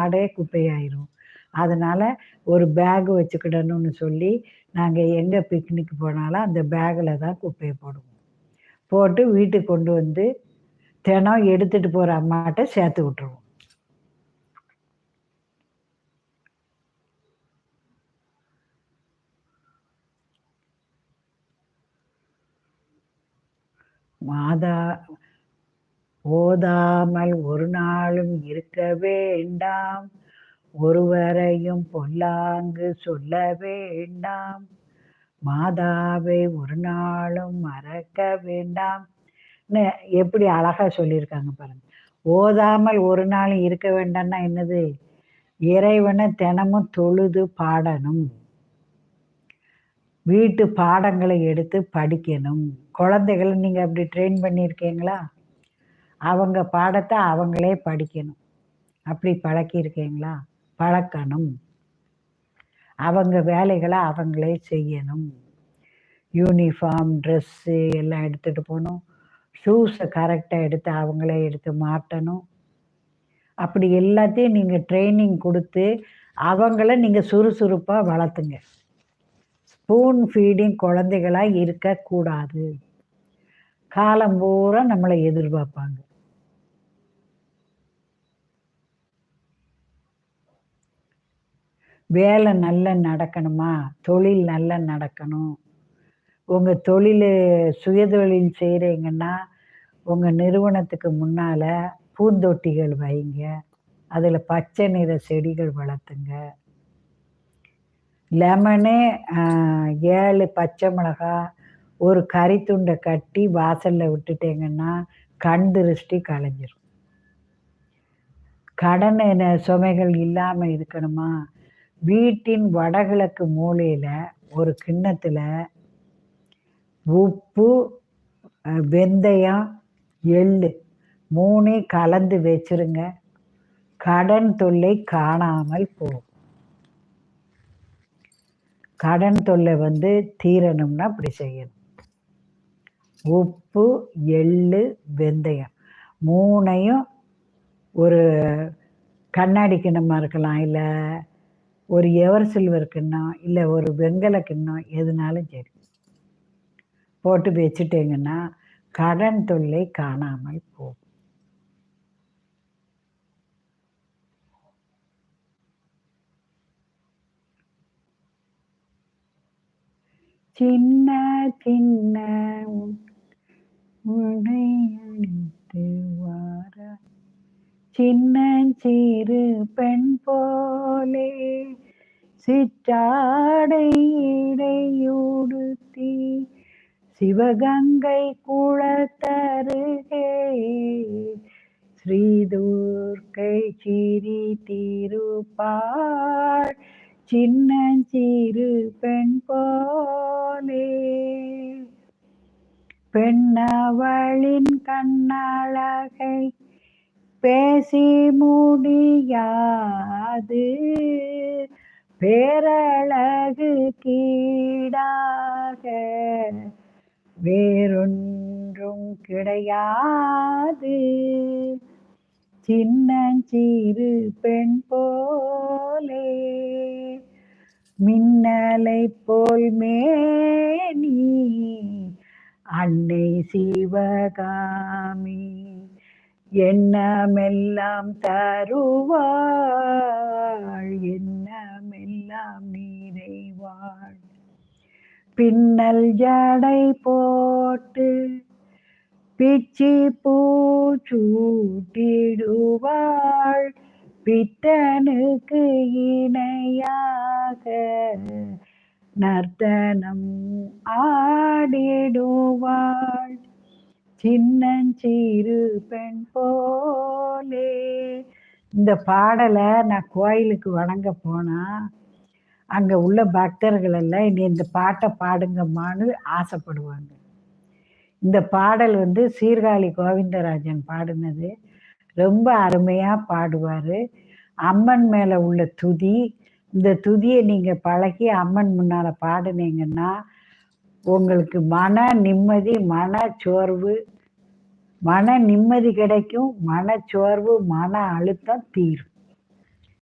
நாடே குப்பையாயிரும். அதனால ஒரு பேக் வச்சுக்கிடணும்னு சொல்லி நாங்கள் எங்கே பிக்னிக் போனாலும் அந்த பேக்கில் தான் குப்பையை போடுவோம். போட்டு வீட்டுக்கு கொண்டு வந்து தினம் எடுத்துட்டு போகிற அம்மாட்ட சேர்த்து விட்டுருவோம். மாதா ஓதாமல் ஒரு நாளும் இருக்க வேண்டாம். ஒருவரையும் பொல்லாங்கு சொல்ல வேண்டாம். மாதாவை ஒரு நாளும் மறக்க வேண்டாம். எப்படி அழகா சொல்லியிருக்காங்க பாருங்க. ஓதாமல் ஒரு நாளும் இருக்க வேண்டாம்னா என்னது? இறைவனை தினமும் தொழுது பாடணும். வீட்டு பாடங்களை எடுத்து படிக்கணும். குழந்தைகளை நீங்கள் அப்படி ட்ரெயின் பண்ணியிருக்கீங்களா? அவங்க பாடத்தை அவங்களே படிக்கணும். அப்படி பழக்கியிருக்கீங்களா? பழக்கணும். அவங்க வேலைகளை அவங்களே செய்யணும். யூனிஃபார்ம் ட்ரெஸ்ஸு எல்லாம் எடுத்துகிட்டு போகணும். ஷூஸை கரெக்டாக எடுத்து அவங்களே எடுத்து மாட்டணும். அப்படி எல்லாத்தையும் நீங்கள் ட்ரைனிங் கொடுத்து அவங்கள நீங்கள் சுறுசுறுப்பாக வளர்த்துங்க. ஸ்பூன் ஃபீடிங் குழந்தைகளாக இருக்கக்கூடாது. காலம் பூரா நம்மளை எதிர்பார்ப்பாங்க. வேலை நல்லா நடக்கணுமா? தொழில் நல்லா நடக்கணும். உங்கள் தொழில் சுயதொழில் செய்கிறீங்கன்னா உங்கள் நிறுவனத்துக்கு முன்னால் பூந்தொட்டிகள் வைங்க. அதில் பச்சை நிற செடிகள் வளர்த்துங்க. லெமனு ஏழு பச்சை மிளகா ஒரு கறி துண்டை கட்டி வாசலில் விட்டுட்டீங்கன்னா கண் திருஷ்டி கலைஞ்சிரும். கடன் சுமைகள் இல்லாமல் இருக்கணுமா? வீட்டின் வடகிழக்கு மூலையில் ஒரு கிண்ணத்தில் உப்பு வெந்தயம் எள்ளு மூணே கலந்து வச்சிருங்க. கடன் தொல்லை காணாமல் போகும். கடன் தொல்லை வந்து தீரணும்னா அப்படி செய்யணும். உப்பு எள்ளு வெந்தயம் மூணையும் ஒரு கண்ணாடி கிண்ணமாக இருக்கலாம் இல்லை ஒரு எவர் சில்வர் கிண்ணம் இல்லை ஒரு வெங்கல கிண்ணம் எதுனாலும் சரி. போட்டு வச்சுட்டீங்கன்னா கடன் தொல்லை காணாமல் போகும். சின்ன சின்ன உன்னை சின்னஞ்சிறு பெண் போலே சிற்றாடை இடையுடுத்தி சிவகங்கை குளத்தருகே ஸ்ரீதூர்கை சிரி திருப்பாள் சின்னஞ்சிறு பெண் போலே பெண்ணவளின் கண்ணழகே பேசி முடியாது பேரழகு கீடாக வேறொன்றும் கிடையாது. சின்னஞ்சிறு பெண் போலே மின்னலை போல் மேனி அன்னை சிவகாமி எண்ணமெல்லாம் தருவாள் எண்ணமெல்லாம் நிறைவாள். பின்னல் ஜடை போட்டு பிச்சி பூச்சூட்டிடுவாள் பித்தனுக்கு இணையாக நர்த்தனம் ஆடிடுவாள். சின்னஞ்சிறு பெண் போலே. இந்த பாடலை நான் கோயிலுக்கு வணங்க போனால் அங்கே உள்ள பக்தர்கள் எல்லாம் இனி இந்த பாட்டை பாடுங்கம்மான்னு ஆசைப்படுவாங்க. இந்த பாடல் வந்து சீர்காழி கோவிந்தராஜன் பாடினது. ரொம்ப அருமையாக பாடுவார். அம்மன் மேலே உள்ள துதி இந்த துதியை நீங்கள் பழகி அம்மன் முன்னால் பாடினீங்கன்னா உங்களுக்கு மன நிம்மதி மன சோர்வு மன நிம்மதி கிடைக்கும். மனச்சோர்வு மன அழுத்தம் தீரும்.